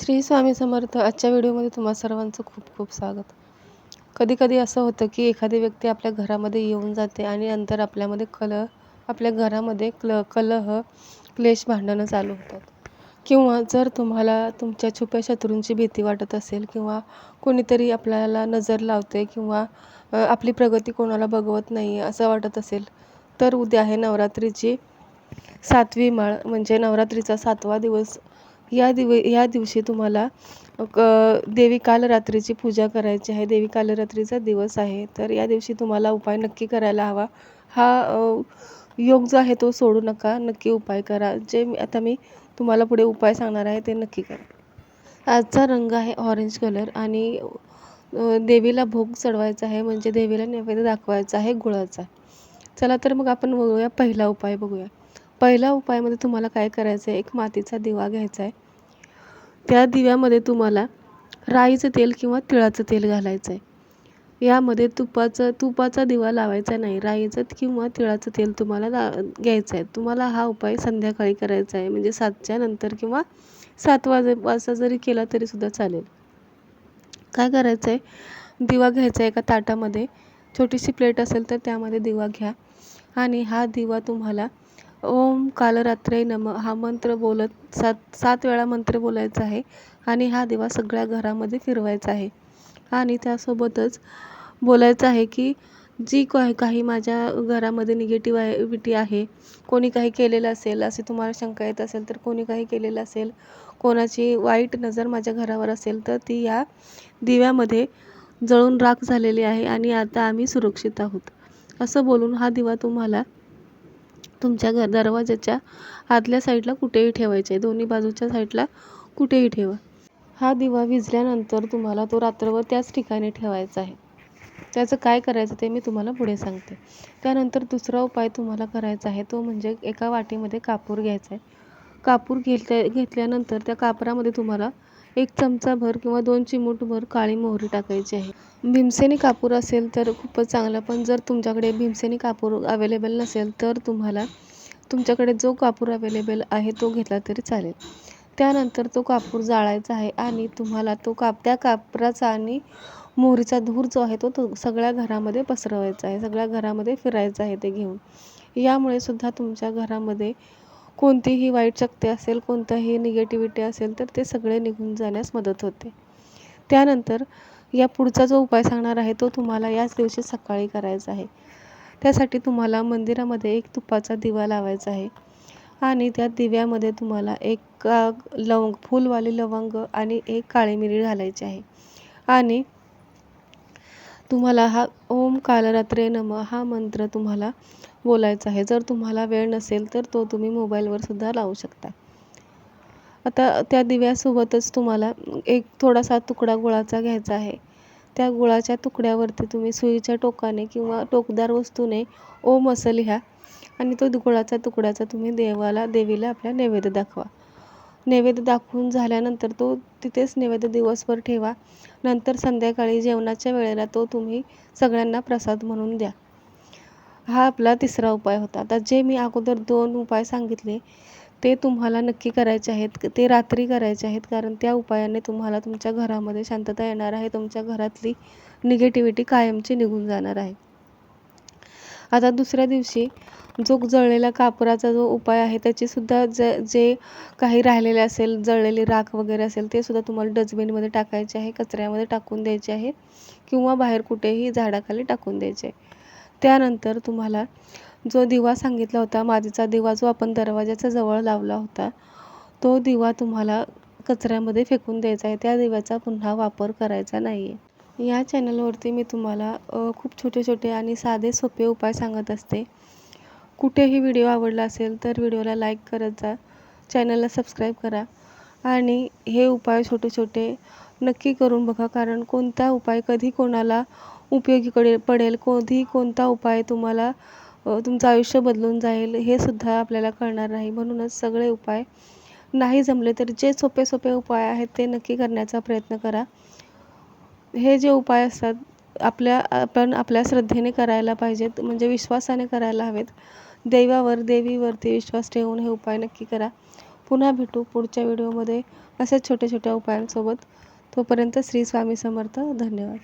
श्री स्वामी समर्थ आजच्या व्हिडिओमध्ये तुम्हा सर्वांचं खूप खूप स्वागत. कधी कधी असं होतं की एखादी व्यक्ती आपल्या घरामध्ये येऊन जाते आणि नंतर आपल्यामध्ये कलह आपल्या घरामध्ये क्ल कलह क्लेश भांडणं चालू होतात. किंवा जर तुम्हाला तुमच्या छुप्या शत्रूंची भीती वाटत असेल किंवा कोणीतरी आपल्याला नजर लावते किंवा आपली प्रगती कोणाला बघवत नाही आहे असं वाटत असेल तर उद्या आहे नवरात्रीची सातवी माळ म्हणजे नवरात्रीचा सातवा दिवस या दिव या दिवशी तुम्हाला क देवी कालरात्रीची पूजा करायची आहे. देवी कालरात्रीचा दिवस आहे. तर या दिवशी तुम्हाला उपाय नक्की करायला हवा. हा योग जो आहे तो सोडू नका. नक्की उपाय करा. जे मी आता मी तुम्हाला पुढे उपाय सांगणार आहे ते नक्की करा. आजचा रंग आहे ऑरेंज कलर आणि देवीला भोग चढवायचा आहे. म्हणजे देवीला नैवेद्य दाखवायचा आहे गुळाचा. चला तर मग आपण बघूया पहिला उपाय बघूया. पहिला उपायामध्ये तुम्हाला काय करायचं आहे एक मातीचा दिवा घ्यायचा आहे त्या दिव्यामध्ये तुम्हाला राईचं तेल किंवा तिळाचं तेल घालायचं आहे यामध्ये तुपाचं तुपाचा दिवा लावायचा नाही. राईचं किंवा तिळाचं तेल तुम्हाला ला घ्यायचं आहे तुम्हाला हा उपाय संध्याकाळी करायचा आहे म्हणजे सातच्या नंतर किंवा सात वाजे वाजता जरी केला तरीसुद्धा चालेल. काय करायचं आहे दिवा घ्यायचा आहे एका ताटामध्ये. छोटीशी प्लेट असेल तर त्यामध्ये दिवा घ्या. आणि हा दिवा तुम्हाला ओम कालरात्रे नम. हा मंत्र बोलत सात सात वेळा मंत्र बोलायचा आहे आणि हा दिवा सगळ्या घरामध्ये फिरवायचा आहे. आणि त्यासोबतच बोलायचं आहे की जी काही काही माझ्या घरामध्ये निगेटिव्हिटी आहे कोणी काही केलेलं असेल असे तुम्हाला शंका येत असेल तर कोणी काही केलेलं असेल कोणाची वाईट नजर माझ्या घरावर असेल तर ती या दिव्यामध्ये जळून राख झालेली आहे आणि आता आम्ही सुरक्षित आहोत. असं बोलून हा दिवा तुम्हाला तुमच्या घर दरवाजाच्या आतल्या साईडला कुठेही ठेवायचे. आहे दोन्ही बाजूच्या साईडला कुठेही ठेवा. हा दिवा विझल्यानंतर तुम्हाला तो रात्रभर त्याच ठिकाणी ठेवायचा आहे. त्याचं काय करायचं ते मी तुम्हाला पुढे सांगते. त्यानंतर दुसरा उपाय तुम्हाला करायचा आहे तो म्हणजे एका वाटीमध्ये कापूर घ्यायचा आहे. कापूर घेतल्या घेतल्यानंतर त्या कापरामध्ये तुम्हाला एक चमचाभर किंवा दोन चिमूटभर काळी मोहरी टाकायची आहे. भीमसेनी कापूर असेल तर खूपच चांगलं पण जर तुमच्याकडे भीमसेनी कापूर अवेलेबल नसेल तर तुम्हाला तुमच्याकडे जो कापूर अवेलेबल आहे तो घेतला तरी चालेल. त्यानंतर तो कापूर जाळायचा आहे आणि तुम्हाला तो काप त्या कापराचा आणि मोहरीचा धूर जो आहे तो तो सगळ्या घरामध्ये पसरवायचा आहे सगळ्या घरामध्ये फिरायचं आहे ते घेऊन. यामुळे सुद्धा तुमच्या घरामध्ये कोणतीही वाईट शक्ती असेल कोणताही निगेटिव्हिटी असेल तर ते सगळे निघून जाण्यास मदत होते. त्यानंतर या पुढचा जो उपाय सांगणार आहे तो तुम्हाला याच दिवशी सकाळी करायचा आहे. त्यासाठी तुम्हाला मंदिरामध्ये एक तुपाचा दिवा लावायचा आहे. आणि त्या दिव्यामध्ये तुम्हाला एक लवंग फुलवाली लवंग आणि एक काळी मिरी घालायची आहे. आणि तुम्हाला हा ओम कालरात्रे नम हा मंत्र तुम्हाला बोलायचा आहे. जर तुम्हाला वेळ नसेल तर तो तुम्ही मोबाईलवर सुद्धा लावू शकता. आता त्या दिव्यासोबतच तुम्हाला एक थोडासा तुकडा गुळाचा घ्यायचा आहे. त्या गुळाच्या तुकड्यावरती तुम्ही सुईच्या टोकाने किंवा टोकदार वस्तूने ओम असं लिहा आणि तो गुळाचा तुकड्याचा तुम्ही देवाला देवीला आपल्या नैवेद्य दाखवा. नैवेद्य दाखवून झाल्यानंतर तो तिथेच नैवेद्य दिवसभर ठेवा. नंतर संध्याकाळी जेवणाच्या वेळेला तो तुम्ही सगळ्यांना प्रसाद म्हणून द्या. हा आपला तिसरा उपाय होता. आता जे मी अगोदर दोन उपाय सांगितले ते तुम्हाला नक्की करायचे आहेत. ते रात्री करायचे आहेत. कारण त्या उपायाने तुम्हाला तुमच्या घरामध्ये शांतता येणार आहे. तुमच्या घरातली निगेटिव्हिटी कायमची निघून जाणार आहे. आता दुसऱ्या दिवशी जो जळलेला कापराचा जो उपाय आहे त्याचीसुद्धा ज जे काही राहिलेले असेल जळलेली राख वगैरे असेल ते सुद्धा तुम्हाला डस्टबिनमध्ये टाकायचे आहे कचऱ्यामध्ये टाकून द्यायचे आहे किंवा बाहेर कुठेही झाडाखाली टाकून द्यायचे आहे. त्यानंतर तुम्हाला जो दिवा सांगितला होता मातीचा दिवा जो आपण दरवाजाच्या जवळ लावला होता तो दिवा तुम्हाला कचऱ्यामध्ये फेकून द्यायचा आहे. त्या दिव्याचा पुन्हा वापर करायचा नाही आहे या चॅनलवरती मी तुम्हाला खूप छोटे छोटे आणि साधे सोपे उपाय सांगत असते. कुठेही व्हिडिओ आवडला असेल तर व्हिडिओला लाईक करत जा. चॅनलला सबस्क्राईब करा. आणि हे उपाय छोटे छोटे नक्की करून बघा कारण कोणता उपाय कधी कोणाला उपयोगी कडे पडेल कधी कोणता उपाय तुम्हाला तुमचं आयुष्य बदलून जाईल हे सुद्धा आपल्याला कळणार नाही. म्हणूनच सगळे उपाय नाही जमले तर जे सोपे सोपे उपाय आहेत ते नक्की करण्याचा प्रयत्न करा. हे जे उपाय असतात आपल्या आपण आपल्या श्रद्धेने करायला पाहिजेत म्हणजे विश्वासाने करायला हवेत. देवावर देवीवरती विश्वास ठेवून हे उपाय नक्की करा. पुन्हा भेटू पुढच्या व्हिडिओमध्ये अशाच छोट्या छोट्या उपायांसोबत. तोपर्यंत श्री स्वामी समर्थ. धन्यवाद.